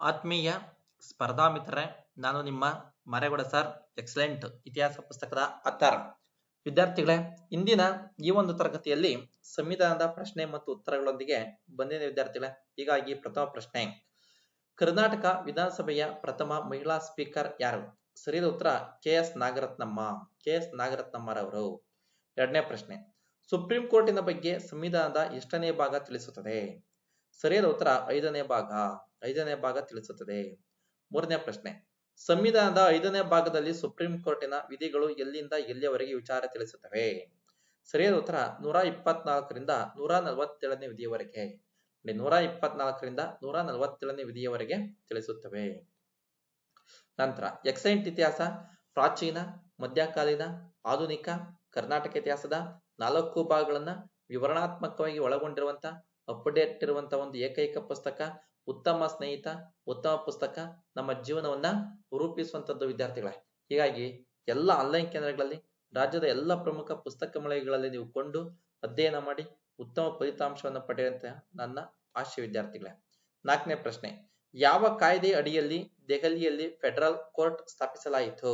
ಆತ್ಮೀಯ ಸ್ಪರ್ಧಾ ನಾನು ನಿಮ್ಮ ಮರೇಗೌಡ ಸರ್, ಎಕ್ಸಲೆಂಟ್ ಇತಿಹಾಸ ಪುಸ್ತಕದ ಅತ್ತಾರ ವಿದ್ಯಾರ್ಥಿಗಳೇ, ಇಂದಿನ ಈ ಒಂದು ತರಗತಿಯಲ್ಲಿ ಸಂವಿಧಾನದ ಪ್ರಶ್ನೆ ಮತ್ತು ಉತ್ತರಗಳೊಂದಿಗೆ ಬಂದಿದೆ ವಿದ್ಯಾರ್ಥಿಗಳೇ, ಹೀಗಾಗಿ ಪ್ರಥಮ ಪ್ರಶ್ನೆ. ಕರ್ನಾಟಕ ವಿಧಾನಸಭೆಯ ಪ್ರಥಮ ಮಹಿಳಾ ಸ್ಪೀಕರ್ ಯಾರು? ಸರಿಯಾದ ಉತ್ತರ K S Nagarathnamma, K S ನಾಗರತ್ನಮ್ಮರವರು. ಎರಡನೇ ಪ್ರಶ್ನೆ, ಸುಪ್ರೀಂ ಕೋರ್ಟಿನ ಬಗ್ಗೆ ಸಂವಿಧಾನದ ಎಷ್ಟನೇ ಭಾಗ ತಿಳಿಸುತ್ತದೆ? ಸರಿಯಾದ ಉತ್ತರ ಐದನೇ ಭಾಗ. ಐದನೇ ಭಾಗ ತಿಳಿಸುತ್ತದೆ. ಮೂರನೇ ಪ್ರಶ್ನೆ. ಸಂವಿಧಾನದ ಐದನೇ ಭಾಗದಲ್ಲಿ ಸುಪ್ರೀಂ ಕೋರ್ಟಿನ ವಿಧಿಗಳು ಎಲ್ಲಿಂದ ಎಲ್ಲಿಯವರೆಗೆ ವಿಚಾರ ತಿಳಿಸುತ್ತವೆ? ಸರಿಯಾದ ಉತ್ತರ, ನೂರ ಇಪ್ಪತ್ನಾಲ್ಕರಿಂದ ನೂರ ನಲವತ್ತೇಳನೇ ವಿಧಿಯವರೆಗೆ. ನೂರ ಇಪ್ಪತ್ನಾಲ್ಕರಿಂದ ನೂರ ನಲವತ್ತೇಳನೇ ವಿಧಿಯವರೆಗೆ ತಿಳಿಸುತ್ತವೆ. ನಂತರ, ಎಕ್ಸೈಂಟ್ ಇತಿಹಾಸ, ಪ್ರಾಚೀನ, ಮಧ್ಯಕಾಲೀನ, ಆಧುನಿಕ, ಕರ್ನಾಟಕ ಇತಿಹಾಸದ ನಾಲ್ಕು ಭಾಗಗಳನ್ನ ವಿವರಣಾತ್ಮಕವಾಗಿ ಒಳಗೊಂಡಿರುವಂತ ಅಪ್ಡೇಟ್ ಇರುವಂತ ಒಂದು ಏಕೈಕ ಪುಸ್ತಕ, ಉತ್ತಮ ಸ್ನೇಹಿತ, ಉತ್ತಮ ಪುಸ್ತಕ ನಮ್ಮ ಜೀವನವನ್ನ ರೂಪಿಸುವಂತದ್ದು ವಿದ್ಯಾರ್ಥಿಗಳೇ. ಹೀಗಾಗಿ ಎಲ್ಲ ಆನ್ಲೈನ್ ಕೇಂದ್ರಗಳಲ್ಲಿ, ರಾಜ್ಯದ ಎಲ್ಲ ಪ್ರಮುಖ ಪುಸ್ತಕ ಮಳಿಗೆಗಳಲ್ಲಿ ನೀವು ಕೊಂಡು ಅಧ್ಯಯನ ಮಾಡಿ ಉತ್ತಮ ಫಲಿತಾಂಶವನ್ನು ಪಡೆಯುವಂತ ನನ್ನ ಆಶಯ ವಿದ್ಯಾರ್ಥಿಗಳೇ. ನಾಲ್ಕನೇ ಪ್ರಶ್ನೆ, ಯಾವ ಕಾಯ್ದೆ ಅಡಿಯಲ್ಲಿ ದೆಹಲಿಯಲ್ಲಿ ಫೆಡರಲ್ ಕೋರ್ಟ್ ಸ್ಥಾಪಿಸಲಾಯಿತು?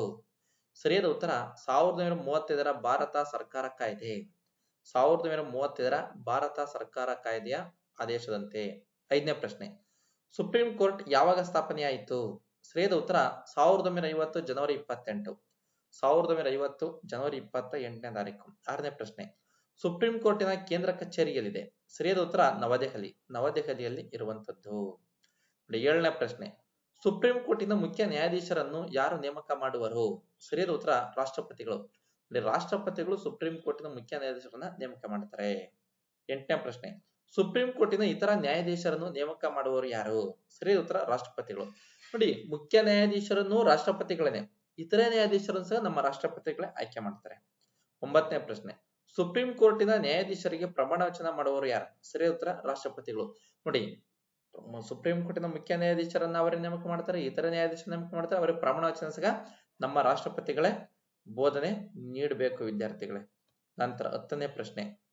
ಸರಿಯಾದ ಉತ್ತರ, ಸಾವಿರದ ಒಂಬೈನೂರ ಮೂವತ್ತೈದರ ಭಾರತ ಸರ್ಕಾರ ಕಾಯ್ದೆ. ಸಾವಿರದ ಒಂಬೈನೂರ ಮೂವತ್ತೈದರ ಭಾರತ ಸರ್ಕಾರ ಕಾಯ್ದೆಯ ಆದೇಶದಂತೆ. ಐದನೇ ಪ್ರಶ್ನೆ, ಸುಪ್ರೀಂ ಕೋರ್ಟ್ ಯಾವಾಗ ಸ್ಥಾಪನೆಯಾಯಿತು? ಸರಿಯಾದ ಉತ್ತರ, ಸಾವಿರದ ಒಂಬೈನೂರ ಐವತ್ತು ಜನವರಿ ಇಪ್ಪತ್ತೆಂಟು. ಸಾವಿರದ ಒಂಬೈನೂರ ಐವತ್ತು ಜನವರಿ ಇಪ್ಪತ್ತ ಎಂಟನೇ ತಾರೀಕು. ಆರನೇ ಪ್ರಶ್ನೆ, ಸುಪ್ರೀಂ ಕೋರ್ಟಿನ ಕೇಂದ್ರ ಕಚೇರಿಯಲ್ಲಿದೆ. ಸರಿಯಾದ ಉತ್ತರ, ನವದೆಹಲಿ. ನವದೆಹಲಿಯಲ್ಲಿ ಇರುವಂತದ್ದು ಏಳನೇ ಪ್ರಶ್ನೆ, ಸುಪ್ರೀಂ ಕೋರ್ಟಿನ ಮುಖ್ಯ ನ್ಯಾಯಾಧೀಶರನ್ನು ಯಾರು ನೇಮಕ ಮಾಡುವರು? ಸರಿಯಾದ ಉತ್ತರ, ರಾಷ್ಟ್ರಪತಿಗಳು. ರಾಷ್ಟ್ರಪತಿಗಳು ಸುಪ್ರೀಂ ಕೋರ್ಟಿನ ಮುಖ್ಯ ನ್ಯಾಯಾಧೀಶರನ್ನ ನೇಮಕ ಮಾಡ್ತಾರೆ. ಎಂಟನೇ ಪ್ರಶ್ನೆ. ಸುಪ್ರೀಂ ಕೋರ್ಟಿನ ಇತರ ನ್ಯಾಯಾಧೀಶರನ್ನು ನೇಮಕ ಮಾಡುವವರು ಯಾರು? ಸರಿ ಉತ್ತರ ರಾಷ್ಟ್ರಪತಿಗಳು. ನೋಡಿ, ಮುಖ್ಯ ನ್ಯಾಯಾಧೀಶರನ್ನು ರಾಷ್ಟ್ರಪತಿಗಳೇನೆ. ಇತರೆ ನ್ಯಾಯಾಧೀಶರನ್ನು ಸಹ ನಮ್ಮ ರಾಷ್ಟ್ರಪತಿಗಳೇ ಆಯ್ಕೆ ಮಾಡ್ತಾರೆ. ಒಂಬತ್ತನೇ ಪ್ರಶ್ನೆ. ಸುಪ್ರೀಂ ಕೋರ್ಟಿನ ನ್ಯಾಯಾಧೀಶರಿಗೆ ಪ್ರಮಾಣ ವಚನ ಮಾಡುವವರು ಯಾರು? ಸರಿ, ಉತ್ತರ ರಾಷ್ಟ್ರಪತಿಗಳು. ನೋಡಿ ಸುಪ್ರೀಂ ಕೋರ್ಟಿನ ಮುಖ್ಯ ನ್ಯಾಯಾಧೀಶರನ್ನ ಅವರೇ ನೇಮಕ ಮಾಡ್ತಾರೆ, ಇತರ ನ್ಯಾಯಾಧೀಶರ ನೇಮಕ ಮಾಡ್ತಾರೆ, ಅವರಿಗೆ ಪ್ರಮಾಣ ವಚನ ಸಹ ನಮ್ಮ ರಾಷ್ಟ್ರಪತಿಗಳೇ ಬೋಧನೆ ನೀಡಬೇಕು ವಿದ್ಯಾರ್ಥಿಗಳೇ. ನಂತರ ಹತ್ತನೇ ಪ್ರಶ್ನೆ.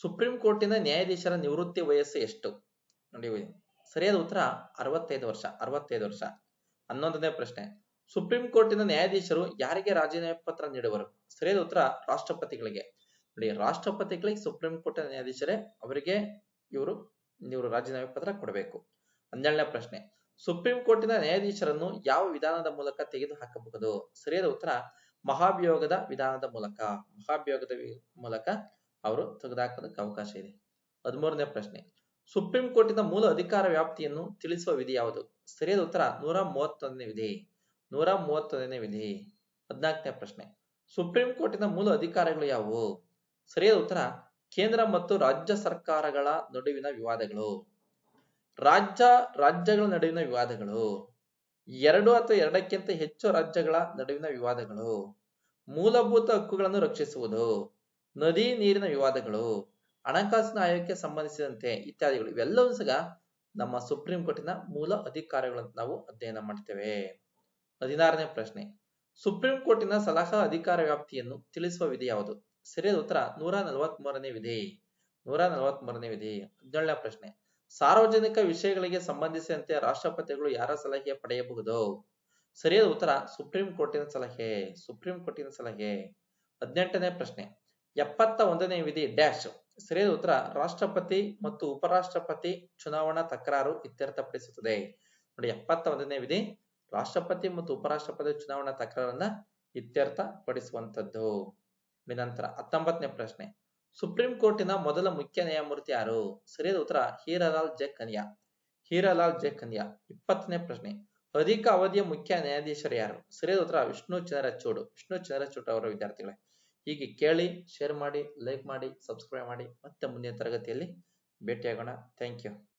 ಸುಪ್ರೀಂ ಕೋರ್ಟಿನ ನ್ಯಾಯಾಧೀಶರ ನಿವೃತ್ತಿ ವಯಸ್ಸು ಎಷ್ಟು? ನೋಡಿ ಸರಿಯಾದ ಉತ್ತರ ಅರವತ್ತೈದು ವರ್ಷ ಅರವತ್ತೈದು ವರ್ಷ. ಹನ್ನೊಂದನೇ ಪ್ರಶ್ನೆ. ಸುಪ್ರೀಂ ಕೋರ್ಟಿನ ನ್ಯಾಯಾಧೀಶರು ಯಾರಿಗೆ ರಾಜೀನಾಮೆ ಪತ್ರ ನೀಡುವರು? ಸರಿಯಾದ ಉತ್ತರ ರಾಷ್ಟ್ರಪತಿಗಳಿಗೆ. ನೋಡಿ, ರಾಷ್ಟ್ರಪತಿಗಳಿಗೆ ಸುಪ್ರೀಂ ಕೋರ್ಟಿನ ನ್ಯಾಯಾಧೀಶರೇ, ಅವರಿಗೆ ಇವರು ಇವರು ರಾಜೀನಾಮೆ ಪತ್ರ ಕೊಡಬೇಕು. ಹನ್ನೆರಡನೇ ಪ್ರಶ್ನೆ. ಸುಪ್ರೀಂ ಕೋರ್ಟಿನ ನ್ಯಾಯಾಧೀಶರನ್ನು ಯಾವ ವಿಧಾನದ ಮೂಲಕ ತೆಗೆದು ಹಾಕಬಹುದು ಸರಿಯಾದ ಉತ್ತರ, ಮಹಾಭಿಯೋಗದ ವಿಧಾನದ ಮೂಲಕ. ಮಹಾಭಿಯೋಗದ ಮೂಲಕ ಅವರು ತೆಗೆದುಹಾಕೋದಕ್ಕೆ ಅವಕಾಶ ಇದೆ. ಹದಿಮೂರನೇ ಪ್ರಶ್ನೆ. ಸುಪ್ರೀಂ ಕೋರ್ಟಿನ ಮೂಲ ಅಧಿಕಾರ ವ್ಯಾಪ್ತಿಯನ್ನು ತಿಳಿಸುವ ವಿಧಿ ಯಾವುದು? ಸರಿಯಾದ ಉತ್ತರ, ನೂರ ಮೂವತ್ತೊಂದನೇ ವಿಧಿ. ನೂರ ಮೂವತ್ತೊಂದನೇ ವಿಧಿ. ಹದಿನಾಲ್ಕನೇ ಪ್ರಶ್ನೆ. ಸುಪ್ರೀಂ ಕೋರ್ಟಿನ ಮೂಲ ಅಧಿಕಾರಗಳು ಯಾವುವು? ಸರಿಯಾದ ಉತ್ತರ, ಕೇಂದ್ರ ಮತ್ತು ರಾಜ್ಯ ಸರ್ಕಾರಗಳ ನಡುವಿನ ವಿವಾದಗಳು. ರಾಜ್ಯ, ರಾಜ್ಯಗಳ ನಡುವಿನ ವಿವಾದಗಳು. ಎರಡು ಅಥವಾ ಎರಡಕ್ಕಿಂತ ಹೆಚ್ಚು ರಾಜ್ಯಗಳ ನಡುವಿನ ವಿವಾದಗಳು. ಮೂಲಭೂತ ಹಕ್ಕುಗಳನ್ನು ರಕ್ಷಿಸುವುದು. ನದಿ, ನೀರಿನ ವಿವಾದಗಳು. ಹಣಕಾಸಿನ ಆಯೋಗಕ್ಕೆ ಸಂಬಂಧಿಸಿದಂತೆ ಇತ್ಯಾದಿಗಳು. ಇವೆಲ್ಲವೂ ಸಹ ನಮ್ಮ ಸುಪ್ರೀಂ ಕೋರ್ಟಿನ ಮೂಲ ಅಧಿಕಾರಗಳನ್ನು ನಾವು ಅಧ್ಯಯನ ಮಾಡ್ತೇವೆ. ಹದಿನಾರನೇ ಪ್ರಶ್ನೆ. ಸುಪ್ರೀಂ ಕೋರ್ಟಿನ ಸಲಹಾ ಅಧಿಕಾರ ವ್ಯಾಪ್ತಿಯನ್ನು ತಿಳಿಸುವ ವಿಧಿ ಯಾವುದು? ಸರಿಯಾದ ಉತ್ತರ ನೂರ ನಲವತ್ತ್ ಮೂರನೇ ವಿಧಿ. ನೂರ ನಲವತ್ತ್ ಮೂರನೇ ವಿಧಿ. ಹದಿನೇಳನೇ ಪ್ರಶ್ನೆ. ಸಾರ್ವಜನಿಕ ವಿಷಯಗಳಿಗೆ ಸಂಬಂಧಿಸಿದಂತೆ ರಾಷ್ಟ್ರಪತಿಗಳು ಯಾರ ಸಲಹೆ ಪಡೆಯಬಹುದು? ಸರಿಯಾದ ಉತ್ತರ, ಸುಪ್ರೀಂ ಕೋರ್ಟಿನ ಸಲಹೆ, ಸುಪ್ರೀಂ ಕೋರ್ಟಿನ ಸಲಹೆ. ಹದಿನೆಂಟನೇ ಪ್ರಶ್ನೆ ಎಪ್ಪತ್ತ ಒಂದನೇ ವಿಧಿ ಡ್ಯಾಶ್. ಸರಿಯಾದ ಉತ್ತರ, ರಾಷ್ಟ್ರಪತಿ ಮತ್ತು ಉಪರಾಷ್ಟ್ರಪತಿ ಚುನಾವಣಾ ತಕರಾರು ಇತ್ಯರ್ಥಪಡಿಸುತ್ತದೆ. ನೋಡಿ ಎಪ್ಪತ್ತ ಒಂದನೇ ವಿಧಿ, ರಾಷ್ಟ್ರಪತಿ ಮತ್ತು ಉಪರಾಷ್ಟ್ರಪತಿ ಚುನಾವಣಾ ತಕರಾರನ್ನ ಇತ್ಯರ್ಥಪಡಿಸುವಂತದ್ದು ನಂತರ ಹತ್ತೊಂಬತ್ತನೇ ಪ್ರಶ್ನೆ ಸುಪ್ರೀಂ ಕೋರ್ಟಿನ ಮೊದಲ ಮುಖ್ಯ ನ್ಯಾಯಮೂರ್ತಿ ಯಾರು? ಸರಿಯಾದ ಉತ್ತರ, ಹೀರಾಲಾಲ್ ಜೆ ಕನ್ಯಾ ಹೀರಾಲಾಲ್ ಜೆ ಕನ್ಯಾ ಇಪ್ಪತ್ತನೇ ಪ್ರಶ್ನೆ. ಅಧಿಕ ಅವಧಿಯ ಮುಖ್ಯ ನ್ಯಾಯಾಧೀಶರು ಯಾರು? ಸರಿಯಾದ ಉತ್ತರ, ವಿಷ್ಣು ಚಂದ್ರಚೂಡ್. ವಿಷ್ಣು ಚಂದ್ರಚೂಡ್ ಅವರ ವಿದ್ಯಾರ್ಥಿಗಳೇ. ಹೀಗೆ ಕೇಳಿ, ಶೇರ್ ಮಾಡಿ, ಲೈಕ್ ಮಾಡಿ, ಸಬ್ಸ್ಕ್ರೈಬ್ ಮಾಡಿ ಮತ್ತೆ ಮುಂದಿನ ತರಗತಿಯಲ್ಲಿ ಭೇಟಿಯಾಗೋಣ. Thank you.